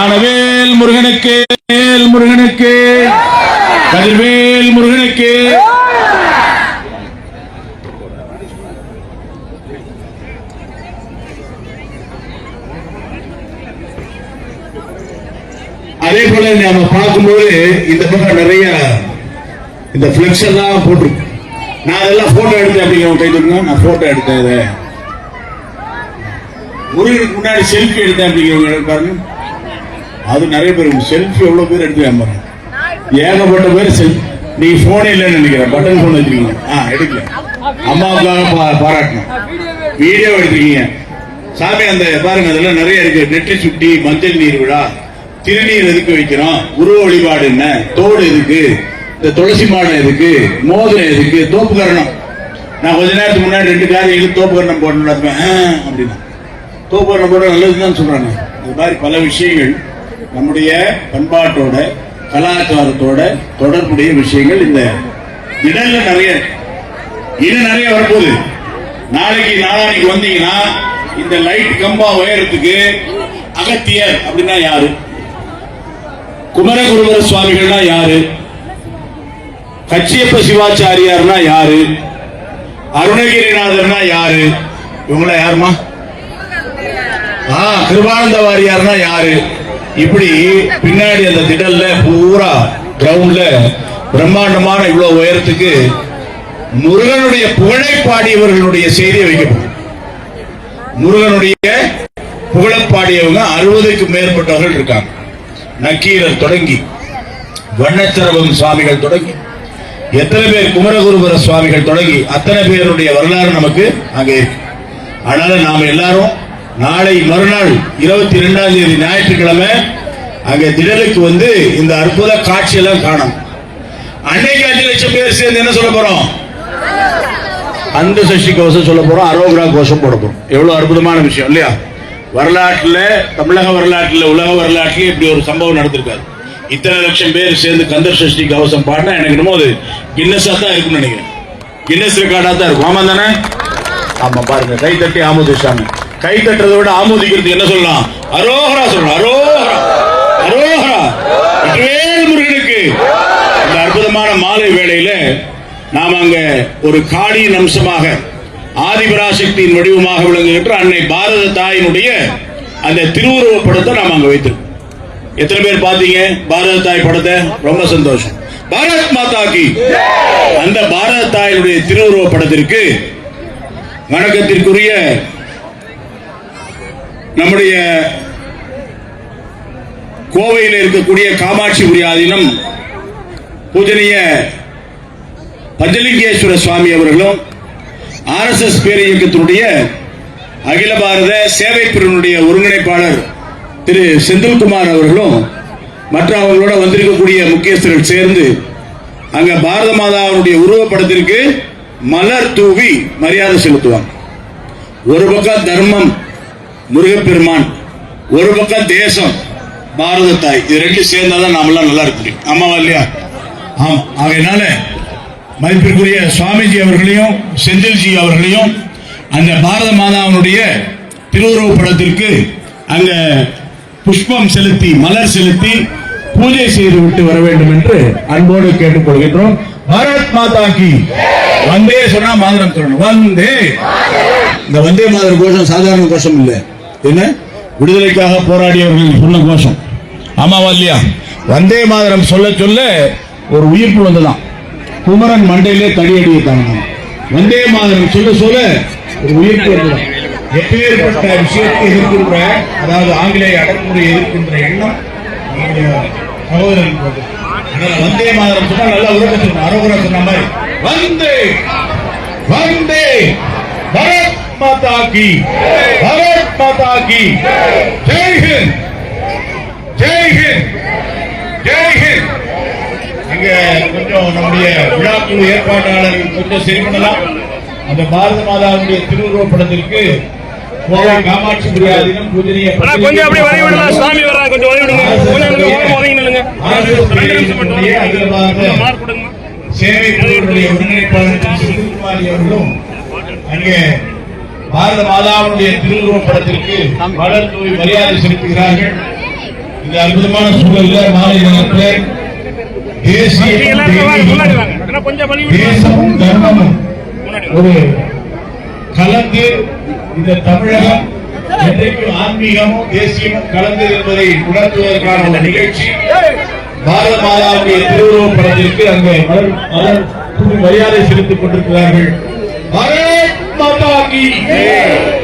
ஆனவேல் முருகனுக்கு வேல் முருகனுக்கு. கதிர்வேல் முருகனுக்கு. அதே போல நாம பார்க்கும்போது இந்த பக்கம் நிறைய இந்த பிளெக்ஸ் எல்லாம் போட்டிருக்கு. நான் அதெல்லாம் போட்டோ எடுத்தேன் அப்படிங்கிற கை நான் போட்டோ எடுத்தேன் முருகனுக்கு முன்னாடி செல்ஃபி எடுத்தேன் அப்படிங்கிறவங்க பாருங்க. அது நிறைய பேர் செல்ஃபி எவ்வளவு பேர் எடுத்து பாருங்க. ஏகப்பட்ட பேர் செல் நீ போனே இல்லைன்னு நினைக்கிறேன். பட்டன் போன் வச்சிருக்கீங்க. ஆ எடுக்கல. அம்மாவுக்காக பா- பாராட்டணும். வீடியோ எடுத்துருக்கீங்க. சாமி அந்த பாருங்க அதெல்லாம் நிறைய இருக்கு. நெற்றி சுட்டி மஞ்சள் நீர் விழா திருநீர் எதுக்கு வைக்கிறோம்? உருவ வழிபாடு என்ன? தோடு எதுக்கு? இந்த துளசி மாடம் எதுக்கு? மோதிரம் எதுக்கு? தோப்புக்கரணம் நான் கொஞ்ச நேரத்துக்கு முன்னாடி ரெண்டு காரியங்களுக்கு தோப்புக்கரணம் போடணும் அப்படின்னா தோப்புக்கரணம் போட நல்லதுதான் சொல்றாங்க. இது மாதிரி பல விஷயங்கள் நம்முடைய பண்பாட்டோட கலாச்சாரத்தோட தொடர்புடைய விஷயங்கள் இந்த இடல்ல நிறைய இருக்கு. இன்னும் நிறைய வரப்போகுது. நாளைக்கு நாளானைக்கு வந்தீங்கன்னா இந்த லைட் கம்பா உயரத்துக்கு அகத்தியர் அப்படின்னா யாரு? குமரகுருவர சுவாமிகள்னா யாரு? கச்சியப்ப சிவாச்சாரியார்னா யாரு? அருணகிரிநாதர்னா யாரு? இவங்கள யாருமா? ஆ கிருபானந்த வாரியார்னா யாரு? இப்படி பின்னாடி அந்த திடல்ல பூரா கிரவுண்ட்ல பிரம்மாண்டமான இவ்வளவு உயரத்துக்கு முருகனுடைய புகழை பாடியவர்களுடைய செய்தியை வைக்கப்படும். முருகனுடைய புகழ பாடியவங்க அறுபதுக்கு மேற்பட்டவர்கள் இருக்காங்க. நக்கீரர் தொடங்கி வண்ணச்சரவம் சுவாமிகள் தொடங்கி எத்தனை பேர் குமரகுருபுர சுவாமிகள் தொடங்கி அத்தனை பேருடைய வரலாறு நமக்கு அங்கே இருக்கு. அதனால நாம எல்லாரும் நாளை மறுநாள் இருபத்தி இரண்டாம் தேதி ஞாயிற்றுக்கிழமை அங்க திடலுக்கு வந்து இந்த அற்புத காட்சியெல்லாம் காணும். அன்னைக்கு அஞ்சு லட்சம் பேர் சேர்ந்து என்ன சொல்ல போறோம்? அந்த சஷ்டி கோஷம் சொல்ல போறோம் அரோகிரா கோஷம் போட போறோம். எவ்வளவு அற்புதமான விஷயம் இல்லையா? வரலாற்றுல தமிழக வரலாற்றுல உலக வரலாற்றுல இப்படி ஒரு சம்பவம் நடந்திருக்காரு இத்தனை லட்சம் பேர் சேர்ந்து கந்தர் சஷ்டி கவசம் பாடினா எனக்கு என்னமோ அது கின்னஸா தான் இருக்கும்னு நினைக்கிறேன். கின்னஸ் ரெக்கார்டா தான் இருக்கும். ஆமா தானே? ஆமா பாருங்க கை தட்டி ஆமோதிஷாமி கை தட்டுறதை விட ஆமோதிக்கிறது என்ன சொல்லலாம்? அரோகரா சொல்லலாம். அரோகரா. அரோகரா. முருகனுக்கு. இந்த அற்புதமான மாலை வேளையில நாம் அங்க ஒரு காளியின் அம்சமாக ஆதிபராசக்தியின் வடிவமாக விளங்குகின்ற அன்னை பாரத தாயினுடைய அந்த திருவுருவப் படத்தை நாம் அங்க வைத்திருக்கோம். எத்தனை பேர் பாத்தீங்க பாரத தாய் படத்தை? ரொம்ப சந்தோஷம். பாரத் மாதா கி. அந்த பாரத தாயினுடைய திருவுருவ படத்திற்கு வணக்கத்திற்குரிய நம்முடைய கோவையில் இருக்கக்கூடிய காமாட்சிபுரி ஆதீனம் பூஜனீய பஞ்சலிங்கேஸ்வர சுவாமி அவர்களும் ஆர்எஸ்எஸ் பேர் இயக்கத்தினுடைய அகில பாரத சேவை பிரிவினுடைய ஒருங்கிணைப்பாளர் திரு செந்தில்குமார் அவர்களும் மற்ற அவங்களோட வந்திருக்கக்கூடிய முக்கியஸ்தர்கள் சேர்ந்து அங்க பாரத மாதாவுடைய உருவப்படத்திற்கு மலர் தூவி மரியாதை செலுத்துவாங்க. ஒரு பக்கம் தர்மம் முருகப்பெருமான் ஒரு பக்கம் தேசம் பாரத தாய் இது ரெண்டும் சேர்ந்தாதான் நாமெல்லாம் நல்லா இருக்க முடியும். ஆமாவா இல்லையா? ஆமா. ஆகையினால மதிப்பிற்குரிய சுவாமிஜி அவர்களையும் செந்தில்ஜி அவர்களையும் அந்த பாரத மாதாவினுடைய திருவுருவ படத்திற்கு அங்க புஷ்பம் செலுத்தி மலர் செலுத்தி பூஜை செய்து விட்டு வர வேண்டும் என்று அன்போடு கேட்டுக்கொள்கின்றோம் பாரத் மாதா கி. வந்தே சொன்னா மாதிரம் சொல்லணும். வந்தே. இந்த வந்தே மாதிரி கோஷம் சாதாரண கோஷம் இல்லை. என்ன? விடுதலைக்காக போராடியவர்கள் சொன்ன கோஷம். ஆமாவா இல்லையா வந்தே மாதரம் சொல்ல சொல்ல ஒரு உயிர்ப்பு வந்துதான் குமரன் மண்டையிலே தடியடியை தாங்க வந்தே மாதரம் சொல்ல சொல்ல ஒரு உயிர்ப்பு வந்துதான் எப்பேற்பட்ட விஷயத்தை எதிர்க்கின்ற அதாவது ஆங்கிலேய அடக்குமுறை எதிர்க்கின்ற எண்ணம் சகோதரன் வந்தே மாதரம் சொன்னால் நல்லா உறக்க சொன்ன அரோகரா சொன்ன மாதிரி வந்தே வந்தே பரத் மாதா கி பரத் மாதா கி ஜெய் ஹிந்த். ஜெய் ஹிந்த். ஜெய் ஹிந்த். இங்க கொஞ்சம் நம்முடைய விழாக்குழு ஏற்பாட்டாளர்கள் கொஞ்சம் சரி பண்ணலாம். அந்த பாரத மாதாவுடைய திருவுருவப் படத்திற்கு கோவை காமாட்சி புரியாதினம் பூஜனீய கொஞ்சம் அப்படியே வழி விடுங்க சாமி வர்றாங்க கொஞ்சம் வழி விடுங்க. கொஞ்சம் ஒதுங்கி நில்லுங்க சேவை குழுவினுடைய ஒருங்கிணைப்பாளர் செந்தில்குமாரி அவர்களும் அங்கே பாரத மாதாவுடைய திருவுருவப் படத்திற்கு மலர் தூவி மரியாதை செலுத்துகிறார்கள். இந்த அற்புதமான சூழல்ல மாலை நேரத்தில். தேசமும் தர்மமும். ஒரு கலந்து இந்த தமிழகம் என்றைக்கு ஆன்மீகமும் தேசியமும் கலந்து என்பதை உணர்த்துவதற்கான ஒரு நிகழ்ச்சி. பாரத மாதாவுடைய திருவுருவப் படத்திற்கு அங்கே மலர் மலர் மரியாதை செலுத்திக் கொண்டிருக்கிறார்கள். மாதா கி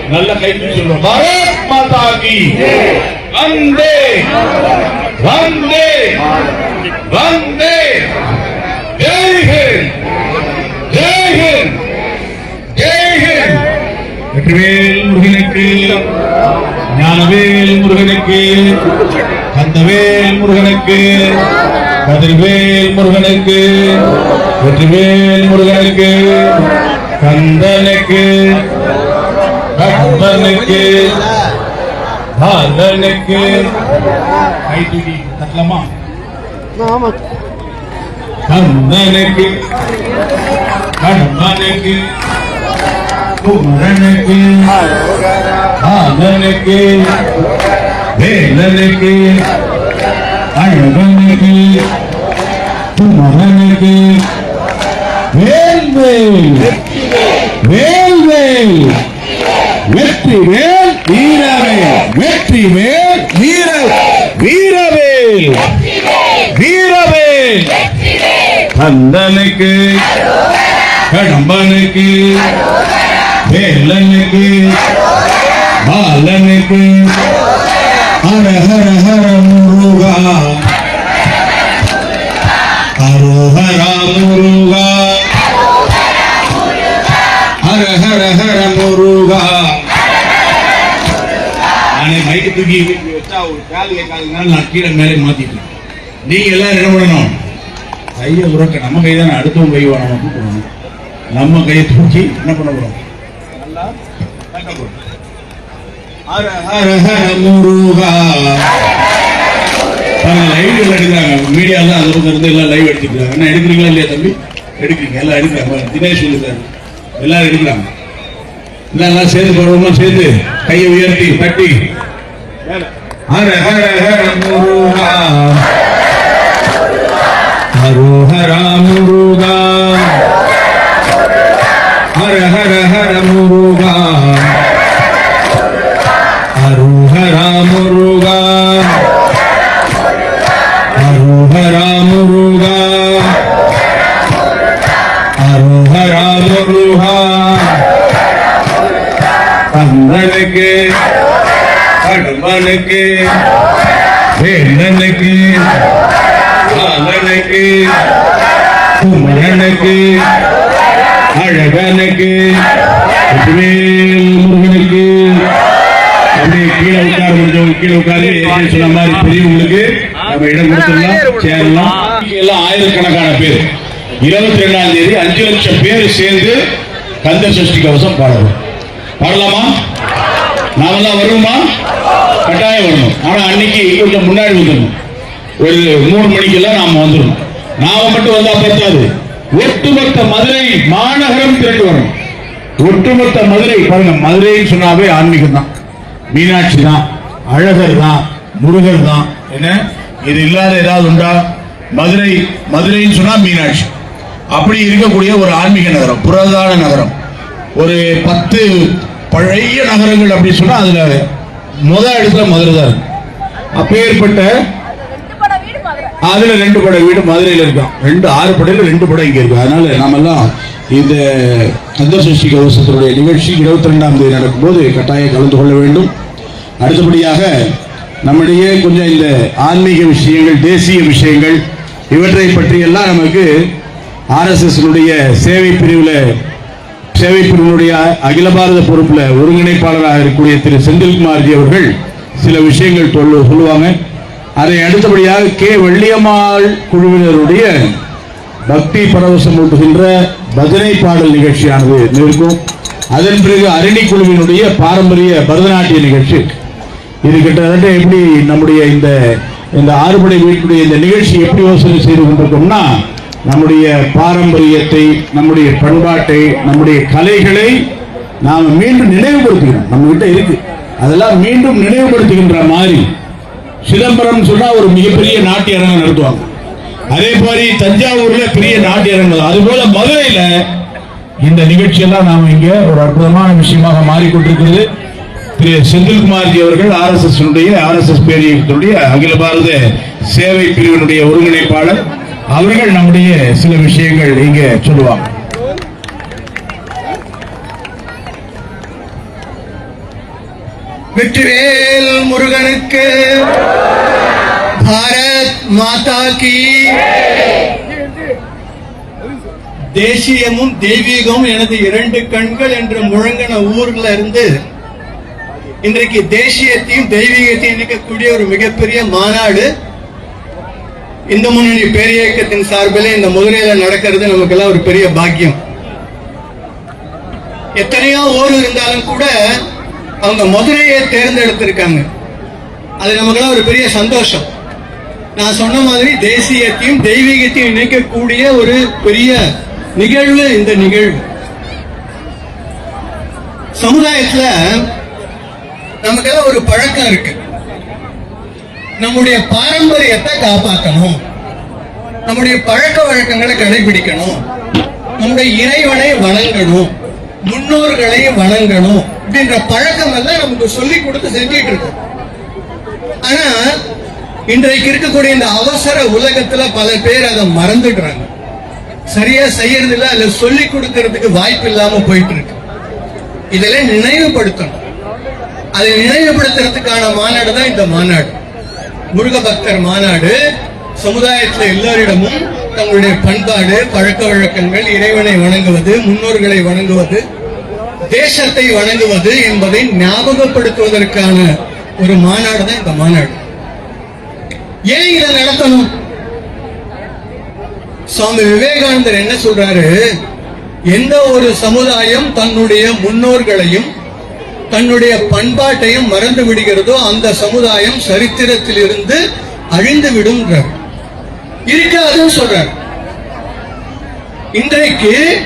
நல்ல கைது சொல்லுவோம் பாரத் மாதா கி வந்தே. வந்தே. வந்தே. ஜெய் ஹிந்த். ஜெய் ஹிந்த். ஜெய் ஹிந்த். வெற்றிவேல் முருகனுக்கு ஞானவேல் முருகனுக்கு கந்தவேல் முருகனுக்கு கதிர்வேல் முருகனுக்கு வெற்றிவேல் முருகனுக்கு कंदन के बन के धालन के कंदन के कंदन के पूरन के धालन के भेलन के अंगन के पूरन के भेल में வேல்வேல். வேல்வேல் வெற்றி வேல் வீரவேல். வெற்றி வேல் வீர வீரவேல். வீரவேல். கந்தனுக்கு கடம்பனுக்கு வேலனுக்கு பாலனுக்கு ஹர ஹர ஹர முருகா. ஹரோஹரா முருகா. ஹர ஹர ஹர முருகா நானே மைக்கு தூக்கி வீட்டுல வச்சா ஒரு கால் கேட்காதனால நான் கீழே மேலே மாத்திட்டேன் நீங்க எல்லாரும் என்ன பண்ணணும்? கையை உறக்க நம்ம கை தானே அடுத்தவங்க கை நமக்கு போடணும் நம்ம கையை தூக்கி என்ன பண்ண போறோம்? நல்லா தட்ட போறோம். ஹர ஹர ஹர முருகா லைவ் எடுக்கிறாங்க. மீடியால அது பக்கம் இருந்து எல்லாம் லைவ் எடுத்துக்கிறாங்க. என்ன எடுக்கிறீங்களா இல்லையா தம்பி? எடுக்கிறீங்க. எல்லாம் எடுக்கிறாங்க. தினேஷ் சொல்லிருக்காரு எல்லாரும் எடுக்கிறாங்க. எல்லாம் சேர்ந்து போடுவோமா சேர்ந்து. கையை உயர்த்தி தட்டி. ஹர ஹர ஹர முருகா. ஹரோஹரா முருகா. ஹர ஹர ஹர முருகா. ஹரோஹரா முருகா. கடம்பனுக்கு வேந்தனுக்கு காலனுக்கு குமரனுக்கு. அழகனுக்கு. முருகனுக்கு அப்படியே கீழே உட்கார முடிஞ்சவங்க கீழே உட்காரு. சொன்ன மாதிரி பெரியவங்களுக்கு நம்ம இடம் கொடுத்துடலாம் சேரலாம். எல்லாம் ஆயிரக்கணக்கான பேர். இருபத்தி ரெண்டாம் தேதி அஞ்சு லட்சம் பேர் சேர்ந்து கந்த சஷ்டி கவசம் பாடலாம் பாடலாமா? நாமெல்லாம் வருவோமா? கட்டாயம் வரணும் ஆனா அன்னைக்கு கொஞ்சம் முன்னாடி வந்துடணும். ஒரு மூணு மணிக்கெல்லாம் நாம வந்துடணும். நாம மட்டும் வந்தா பத்தாது. ஒட்டுமொத்த மதுரை மாநகரம் திரண்டு வரணும். ஒட்டுமொத்த மதுரை பாருங்க மதுரைன்னு சொன்னாவே ஆன்மீகம் தான். மீனாட்சி தான் அழகர் தான் முருகர் தான். என்ன? இது இல்லாத ஏதாவது உண்டா? மதுரை மதுரைன்னு சொன்னா மீனாட்சி. அப்படி இருக்கக்கூடிய ஒரு ஆன்மீக நகரம் புரதான நகரம். ஒரு பத்து பழைய நகரங்கள் அப்படி சொன்னா அதுல முத இடத்துல மதுரை தான் இருக்கு. அப்பேற்பட்ட அதுல ரெண்டு படை வீடு மதுரையில இருக்கான் ரெண்டு ஆறு படையில ரெண்டு படம் இங்க இருக்கு. அதனால நாமெல்லாம் இந்த கந்த கவசத்தினுடைய நிகழ்ச்சி இருபத்தி ரெண்டாம் தேதி நடக்கும்போது கட்டாயம் கலந்து கொள்ள வேண்டும். அடுத்தபடியாக நம்மிடையே கொஞ்சம் இந்த ஆன்மீக விஷயங்கள் தேசிய விஷயங்கள் இவற்றை பற்றியெல்லாம் நமக்கு ஆர்எஸ்எஸ் சேவை பிரிவில் சேவை பிரிவினுடைய அகில பாரத பொறுப்பில் ஒருங்கிணைப்பாளராக இருக்கக்கூடிய திரு செந்தில்குமார்ஜி அவர்கள் சில விஷயங்கள் சொல்லு சொல்லுவாங்க. அதை அடுத்தபடியாக கே. வள்ளியம்மாள் குழுவினருடைய பக்தி பரவசம் ஊட்டுகின்ற பஜனை பாடல் நிகழ்ச்சியானது இருக்கும். அதன் பிறகு அரணி குழுவினுடைய பாரம்பரிய பரதநாட்டிய நிகழ்ச்சி. இது கிட்டத்தட்ட எப்படி நம்முடைய இந்த இந்த ஆறுபடை வீட்டுடைய இந்த நிகழ்ச்சி எப்படி யோசனை செய்து கொண்டிருக்கோம்னா நம்முடைய பாரம்பரியத்தை நம்முடைய பண்பாட்டை நம்முடைய கலைகளை நாம் மீண்டும் நினைவுபடுத்துகிறோம். நம்ம கிட்ட இருக்கு. அதெல்லாம் மீண்டும் நினைவுபடுத்துகின்ற மாதிரி சிதம்பரம் சொன்னா ஒரு மிகப்பெரிய நாட்டிய அரங்கம் நடத்துவாங்க. அதே மாதிரி தஞ்சாவூர்ல பெரிய நாட்டிய அரங்கம் அது போல மதுரையில இந்த நிகழ்ச்சியெல்லாம் நாம் இங்க ஒரு அற்புதமான விஷயமாக மாறிக்கொண்டிருக்கிறது. திரு செந்தில்குமார்ஜி அவர்கள் R S S R S S பேரியத்தினுடைய அகில பாரத சேவை பிரிவினுடைய ஒருங்கிணைப்பாளர். அவர்கள் நம்முடைய சில விஷயங்கள் இங்க சொல்லுவாங்க. வெற்றிவேல் முருகனுக்கு பாரத் மாதா கி. தேசியமும் தெய்வீகமும் எனது இரண்டு கண்கள் என்று முழங்கின ஊர்ல இருந்து இன்றைக்கு தேசியத்தையும் தெய்வீகத்தையும் இணைக்கக்கூடிய ஒரு மிகப்பெரிய மாநாடு இந்த முன்னணி பேரியக்கத்தின் சார்பில் இந்த மதுரையில நடக்கிறது நமக்கெல்லாம் ஒரு பெரிய பாக்கியம். எத்தனையோ ஊர் இருந்தாலும் கூட அவங்க மதுரையை தேர்ந்தெடுத்திருக்காங்க. அது நமக்கெல்லாம் ஒரு பெரிய சந்தோஷம். நான் சொன்ன மாதிரி தேசியத்தையும் தெய்வீகத்தையும் இணைக்கக்கூடிய ஒரு பெரிய நிகழ்வு இந்த நிகழ்வு. சமுதாயத்துல நமக்கெல்லாம் ஒரு பழக்கம் இருக்கு. நம்முடைய பாரம்பரியத்தை காப்பாற்றணும். நம்முடைய பழக்க வழக்கங்களை கடைபிடிக்கணும். நம்முடைய இறைவனை வணங்கணும். முன்னோர்களை வணங்கணும் அப்படின்ற பழக்கம் எல்லாம் நமக்கு சொல்லி கொடுத்து செஞ்சிட்டு இருக்கோம். ஆனா இன்றைக்கு இருக்கக்கூடிய இந்த அவசர உலகத்துல பல பேர் அதை மறந்துடுறாங்க. சரியா செய்யறது இல்ல அதுல சொல்லி கொடுக்கறதுக்கு வாய்ப்பு இல்லாம போயிட்டு இருக்கு. இதெல்லாம் நினைவுபடுத்தணும். அதை நினைவுபடுத்துறதுக்கான மாநாடு தான் இந்த மாநாடு. முருக பக்தர் மாநாடு சமுதாயத்துல எல்லோரிடமும் தங்களுடைய பண்பாடு பழக்க வழக்கங்கள் இறைவனை வணங்குவது முன்னோர்களை வணங்குவது தேசத்தை வணங்குவது என்பதை ஞாபகப்படுத்துவதற்கான ஒரு மாநாடு தான் இந்த மாநாடு. ஏன் இதை நடத்தணும்? சுவாமி விவேகானந்தர் என்ன சொல்றாரு? எந்த ஒரு சமுதாயம் தன்னுடைய முன்னோர்களையும் தன்னுடைய பண்பாட்டையும் மறந்து விடுகிறதோ அந்த சமுதாயம் சரித்திரத்தில் இருந்து அழிந்து விடும்ன்றார். இருக்காதுன்னு சொல்றார். இன்றைக்கு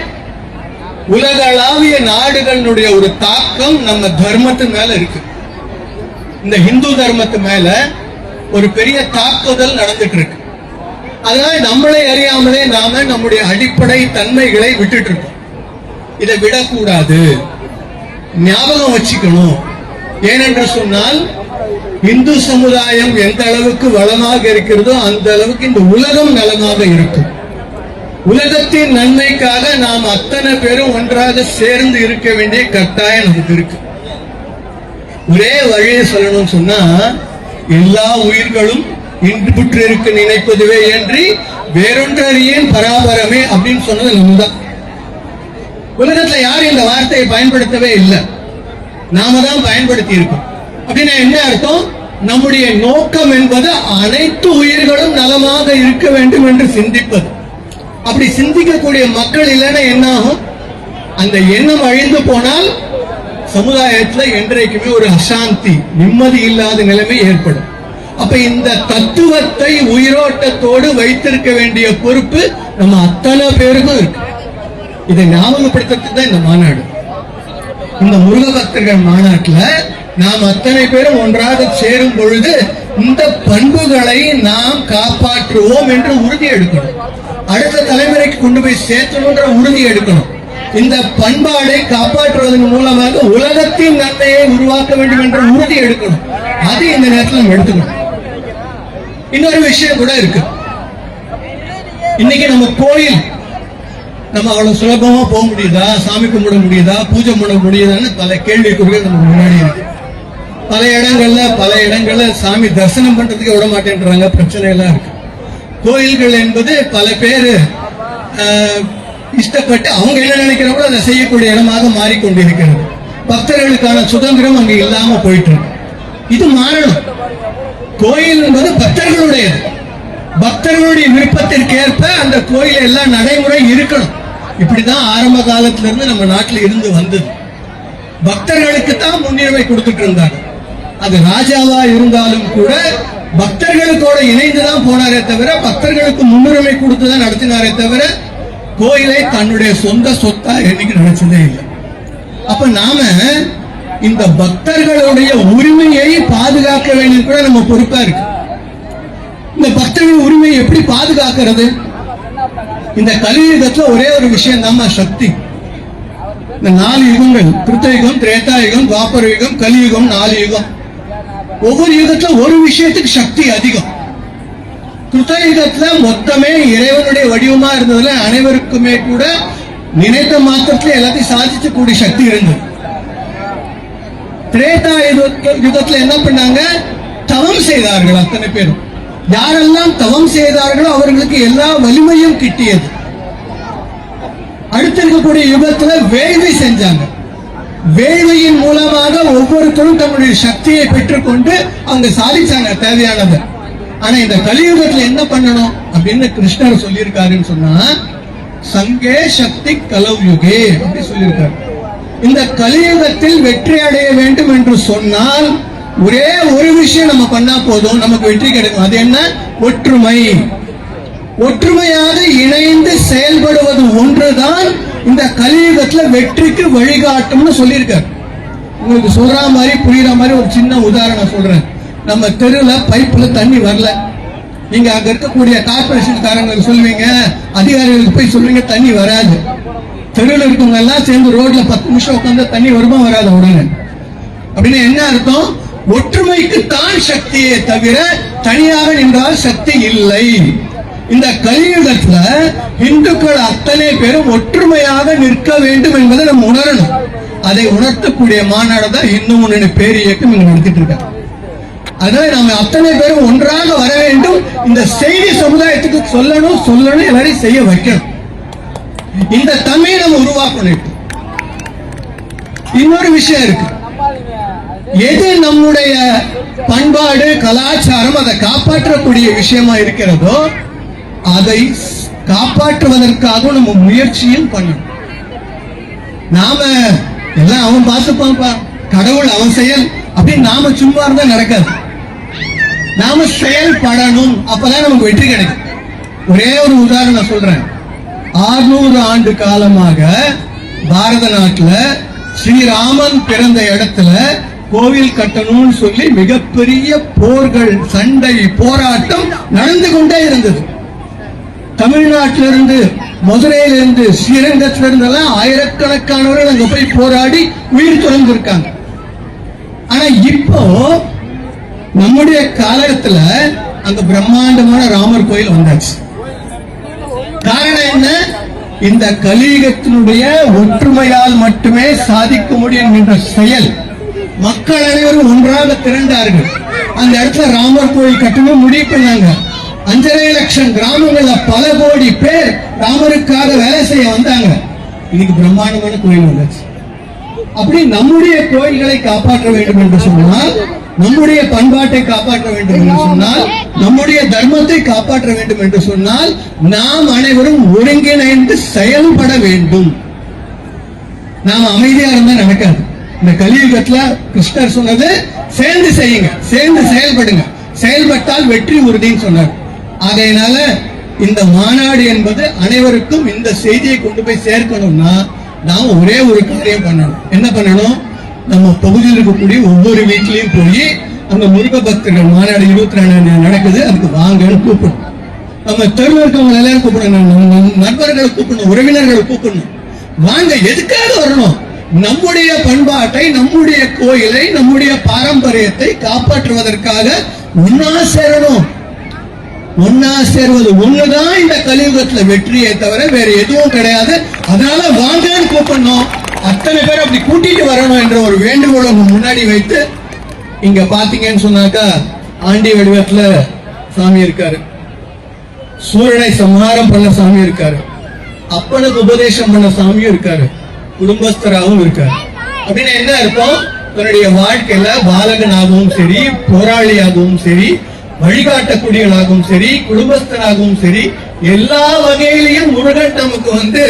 உலகளாவிய நாடுகளுடைய ஒரு தாக்கம் நம்ம தர்மத்து மேல இருக்கு. இந்த இந்து தர்மத்து மேல ஒரு பெரிய தாக்குதல் நடந்துட்டு இருக்கு. அதனால நம்மளே அறியாமலே நாம நம்முடைய அடிப்படை தன்மைகளை விட்டுட்டு இருக்கோம். இதை விடக்கூடாது. ஞாபகம் வச்சுக்கணும். ஏனென்று சொன்னால் இந்து சமுதாயம் எந்த அளவுக்கு வளமாக இருக்கிறதோ அந்த அளவுக்கு இந்த உலகம் நலமாக இருக்கும். உலகத்தின் நன்மைக்காக நாம் அத்தனை பேரும் ஒன்றாக சேர்ந்து இருக்க வேண்டிய கட்டாயம் நமக்கு இருக்கு. ஒரே வழியை சொல்லணும்னு சொன்னா எல்லா உயிர்களும் இன்புற்று இருக்க நினைப்பதுவே என்று வேறொன்றறியேன் பராபரமே அப்படின்னு சொன்னது நம்ம தான். உலகத்துல யாரும் இந்த வார்த்தையை பயன்படுத்தவே இல்லை. நாம தான் பயன்படுத்தி இருக்கோம். அப்படின்னா என்ன அர்த்தம்? நம்முடைய நோக்கம் என்பது அனைத்து உயிர்களும் நலமாக இருக்க வேண்டும் என்று சிந்திப்பது. அப்படி சிந்திக்கக்கூடிய மக்கள் இல்லைன்னா என்ன ஆகும் அந்த எண்ணம் அழிந்து போனால் சமுதாயத்துல என்றைக்குமே ஒரு அசாந்தி நிம்மதி இல்லாத நிலைமை ஏற்படும். அப்ப இந்த தத்துவத்தை உயிரோட்டத்தோடு வைத்திருக்க வேண்டிய பொறுப்பு நம்ம அத்தனை பேருக்கும் இருக்கு. இதை ஞாபகப்படுத்துறதுக்கு தான் இந்த மாநாடு. இந்த முருக பக்தர்கள் மாநாட்டுல நாம் அத்தனை பேரும் ஒன்றாக சேரும் பொழுது இந்த பண்புகளை நாம் காப்பாற்றுவோம் என்று உறுதி எடுக்கணும். அடுத்த தலைமுறைக்கு கொண்டு போய் சேர்த்தணும்ன்ற உறுதி எடுக்கணும். இந்த பண்பாடை காப்பாற்றுவதன் மூலமாக உலகத்தின் நன்மையை உருவாக்க வேண்டும் என்ற உறுதி எடுக்கணும். அது இந்த நேரத்தில் நம்ம எடுத்துக்கணும். இன்னொரு விஷயம் கூட இருக்கு. இன்னைக்கு நம்ம கோயில் நம்ம அவ்வளவு சுலபமா போக முடியுதா? சாமி கும்பிட முடியுதா? பூஜை பண்ண முடியுதான்னு பல கேள்விக்குறிகள் நமக்கு முன்னாடி இருக்கு. பல இடங்கள்ல பல இடங்கள்ல சாமி தரிசனம் பண்றதுக்கு விட மாட்டேன்றாங்க. பிரச்சனை எல்லாம் இருக்கு. கோயில்கள் என்பது பல பேர் இஷ்டப்பட்டு அவங்க என்ன நினைக்கிறாங்களோ அதை செய்யக்கூடிய இடமாக மாறிக்கொண்டிருக்கிறது. பக்தர்களுக்கான சுதந்திரம் அங்க இல்லாம போயிட்டு இருக்கு இது மாறணும். கோயில் என்பது பக்தர்களுடையது. பக்தர்களுடைய விருப்பத்திற்கு ஏற்ப அந்த கோயில் எல்லாம் நடைமுறை இருக்கணும். இப்படிதான் ஆரம்ப காலத்துல இருந்து நம்ம நாட்டில் இருந்து வந்தது. பக்தர்களுக்கு தான் முன்னுரிமை கொடுத்துட்டு இருந்தாங்க. அது ராஜாவா இருந்தாலும் கூட பக்தர்களுக்கோட இணைந்துதான் போனாரே தவிர பக்தர்களுக்கு முன்னுரிமை கொடுத்துதான் நடத்தினாரே தவிர கோயிலை தன்னுடைய சொந்த சொத்தா என்னைக்கு நினைச்சதே இல்லை. அப்ப நாம இந்த பக்தர்களுடைய உரிமையை பாதுகாக்க வேண்டியது கூட நம்ம பொறுப்பா இருக்கு. இந்த பக்தர்கள் உரிமையை எப்படி பாதுகாக்கிறது? இந்த கலியுகத்துல ஒரே ஒரு விஷயம் தான் சக்தி. இந்த நாலு யுகங்கள் கிருத்தயுகம் திரேதாயுகம் துவாபர யுகம் கலியுகம் நாலு யுகம். ஒவ்வொரு யுகத்துல ஒரு விஷயத்துக்கு சக்தி அதிகம். கிருத்தயுகத்துல மொத்தமே இறைவனுடைய வடிவமா இருந்ததுல அனைவருக்குமே கூட நினைத்த மாத்திரத்துல எல்லாத்தையும் சாதிச்சக்கூடிய சக்தி இருந்தது. திரேதா யுகத்துல என்ன பண்ணாங்க? தவம் செய்தார்கள் அத்தனை பேரும். யாரெல்லாம் தவம் செய்தார்களோ அவர்களுக்கு எல்லா வலிமையும் கிட்டியது. அடுத்து இருக்கக்கூடிய யுகத்துல வேள்வி செஞ்சாங்க. வேள்வியின் மூலமாக ஒவ்வொருத்தரும் தன்னுடைய சக்தியை பெற்றுக்கொண்டு அவங்க சாதிச்சாங்க தேவையானது. ஆனா இந்த கலியுகத்துல என்ன பண்ணணும் அப்படின்னு கிருஷ்ணர் சொல்லியிருக்காருன்னு சொன்னா சங்கே சக்தி கலவுயுகே அப்படி சொல்லியிருக்காரு. இந்த கலியுகத்தில் வெற்றி அடைய வேண்டும் என்று சொன்னால் ஒரே ஒரு விஷயம் நம்ம பண்ணா போதும். நமக்கு வெற்றி கிடைக்கும். அது என்ன? ஒற்றுமை. ஒற்றுமையாக இணைந்து செயல்படுவது ஒன்றுதான் இந்த கலியுகத்துல வெற்றிக்கு வழிகாட்டும்னு சொல்லியிருக்காரு. உங்களுக்கு சொல்ற மாதிரி புரியுற மாதிரி ஒரு சின்ன உதாரணம் சொல்றேன். நம்ம தெருல பைப்ல தண்ணி வரல. நீங்க அங்க இருக்கக்கூடிய கார்பரேஷன் காரங்களுக்கு சொல்லுவீங்க அதிகாரிகளுக்கு போய் சொல்லுவீங்க தண்ணி வராது. தெருவில் இருக்கவங்க எல்லாம் சேர்ந்து ரோட்ல பத்து நிமிஷம் உட்காந்து தண்ணி வருமா வராது உடனே? அப்படின்னு என்ன அர்த்தம்? ஒற்றுமைக்குத்தான் சக்தியே தவிர தனியாக நின்றால் சக்தி இல்லை. இந்த கலியுகத்துல இந்துக்கள் அத்தனை பேரும் ஒற்றுமையாக நிற்க வேண்டும் என்பதை நம்ம உணரணும். அதை உணர்த்தக்கூடிய மாநாடு தான் இந்து முன்னணி பேர் இயக்கம் இங்க நடத்திட்டு இருக்காங்க. அதனால நாம அத்தனை பேரும் ஒன்றாக வர வேண்டும். இந்த செய்தி சமுதாயத்துக்கு சொல்லணும் சொல்லணும் எல்லாரையும் செய்ய வைக்கணும். இந்த தன்மையை நம்ம உருவாக்கணும். இன்னொரு விஷயம் இருக்கு. எது நம்முடைய பண்பாடு கலாச்சாரம் அதை காப்பாற்றக்கூடிய விஷயமா இருக்கிறதோ அதை காப்பாற்றுவதற்காக நம்ம முயற்சியும் பண்ணணும். நாம எல்லாம் அவன் பார்த்துப்பான்ப்பா கடவுள் அவன் செயல் அப்படின்னு நாம சும்மா இருந்தா நடக்காது. நாம செயல்படணும் அப்பதான் நமக்கு வெற்றி கிடைக்கும். ஒரே ஒரு உதாரணம் சொல்றேன். ஆறுநூறு ஆண்டு காலமாக பாரத நாட்டுல ஸ்ரீராமன் பிறந்த இடத்துல கோவில் கட்டணும்னு சொல்லி மிகப்பெரிய போர்கள் சண்டை போராட்டம் நடந்து கொண்டே இருந்தது. தமிழ்நாட்டிலிருந்து மதுரையிலிருந்து ஸ்ரீரங்கத்திலிருந்து எல்லாம் ஆயிரக்கணக்கானவர்கள் அங்க போய் போராடி உயிர் துறந்திருக்காங்க. ஆனா இப்போ நம்முடைய காலத்துல அந்த பிரம்மாண்டமான ராமர் கோயில் வந்தாச்சு. காரணம் என்ன? இந்த கலியுகத்தினுடைய ஒற்றுமையால் மட்டுமே சாதிக்க முடியும் என்ற செயல் மக்கள் அனைவரும் ஒன்றாக திரண்டார்கள். அந்த இடத்துல ராமர் கோயில் கட்டணும் முடிவு பண்ணாங்க. அஞ்சரை லட்சம் கிராமங்கள்ல பல கோடி பேர் ராமருக்காக வேலை செய்ய வந்தாங்க. இன்னைக்கு பிரம்மாண்டமான கோயில் வந்தாச்சு. அப்படி நம்முடைய கோயில்களை காப்பாற்ற வேண்டும் என்று சொன்னால் நம்முடைய பண்பாட்டை காப்பாற்ற வேண்டும் என்று சொன்னால் நம்முடைய தர்மத்தை காப்பாற்ற வேண்டும் என்று சொன்னால் நாம் அனைவரும் ஒருங்கிணைந்து செயல்பட வேண்டும். நாம் அமைதியா இருந்தா நடக்காது. இந்த கலியுகத்துல கிருஷ்ணர் சொன்னது சேர்ந்து செய்யுங்க சேர்ந்து செயல்படுங்க. செயல்பட்டால் வெற்றி உறுதின்னு சொன்னார். அதையினால இந்த மாநாடு என்பது அனைவருக்கும் இந்த செய்தியை கொண்டு போய் சேர்க்கணும்னா நாம் ஒரே ஒரு காரியம் பண்ணணும். என்ன பண்ணணும்? நம்ம பகுதியில் இருக்கக்கூடிய ஒவ்வொரு வீட்லயும் போய் அந்த முருக பக்தர்கள் மாநாடு இருபத்தி ரெண்டு நடக்குது அதுக்கு வாங்கன்னு கூப்பிடணும். நம்ம தெருவில் இருக்கவங்க எல்லாரும் கூப்பிடணும் நம்ம நண்பர்களை கூப்பிடணும் உறவினர்களை கூப்பிடணும். வாங்க எதுக்காக வரணும்? நம்முடைய பண்பாட்டை நம்முடைய கோயிலை நம்முடைய பாரம்பரியத்தை காப்பாற்றுவதற்காக ஒன்னா சேரணும். ஒன்னா சேர்வது ஒண்ணுதான் இந்த கலியுகத்துல வெற்றியை தவிர வேற எதுவும் கிடையாது. அதனால வாங்கன்னு கூப்பிடணும். அத்தனை பேர் அப்படி கூட்டிட்டு வரணும் என்ற ஒரு வேண்டுகோளை முன்னாடி வைத்து இங்க பாத்தீங்கன்னு சொன்னாக்கா ஆண்டி வடிவத்துல சாமி இருக்காரு. சூரனை சம்ஹாரம் பண்ண சாமி இருக்காரு. அப்பனுக்கு உபதேசம் பண்ண சாமியும் இருக்காரு. குடும்பஸ்தராகவும் இருக்காரு. அப்படின்னு என்ன இருக்கும் தன்னுடைய வாழ்க்கையில பாலகனாகவும் சரி போராளியாகவும் சரி வழிகாட்டக்கூடியவனாகவும் சரி குடும்பஸ்தனாகவும் சரி எல்லா வகையிலையும் முருகன் நமக்கு வந்து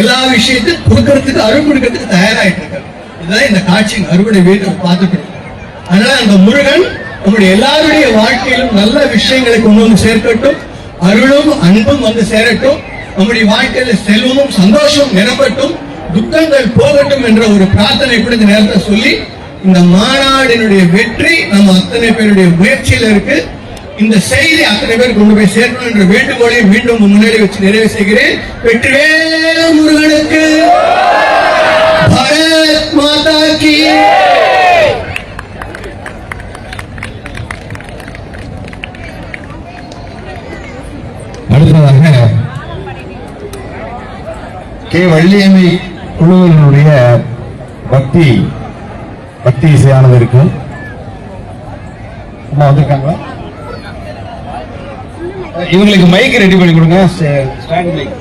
எல்லா விஷயத்தையும் கொடுக்கறதுக்கு அருள் கொடுக்கறதுக்கு தயாராயிட்டு இருக்காரு. இதுதான் இந்த காட்சியின் அறுவடை வீடு பார்த்துட்டு அதனால அந்த முருகன் நம்முடைய எல்லாருடைய வாழ்க்கையிலும் நல்ல விஷயங்களை கொண்டு வந்து சேர்க்கட்டும். அருளும் அன்பும் வந்து சேரட்டும். நம்முடைய வாழ்க்கையில செல்வமும் சந்தோஷம் நிரம்பட்டும். துக்கங்கள் போகட்டும் என்ற ஒரு பிரார்த்தனை கூட இந்த நேரத்தில் சொல்லி இந்த மாநாடினுடைய வெற்றி நம்ம அத்தனை பேருடைய முயற்சியில இருக்கு. இந்த செய்தி அத்தனை பேர் கொண்டு போய் சேர்க்கணும் என்ற வேண்டுகோளை மீண்டும் உன் வச்சு நிறைவு செய்கிறேன். வெற்றிவேல முருகனுக்கு பாரத் மாதா கி அடுத்ததாக கே வள்ளியம்மை பக்தி பக்தி இசையானது இருக்கும் அம்மா வந்திருக்காங்களா? இவங்களுக்கு மைக் ரெடி பண்ணி கொடுங்க. Stand mic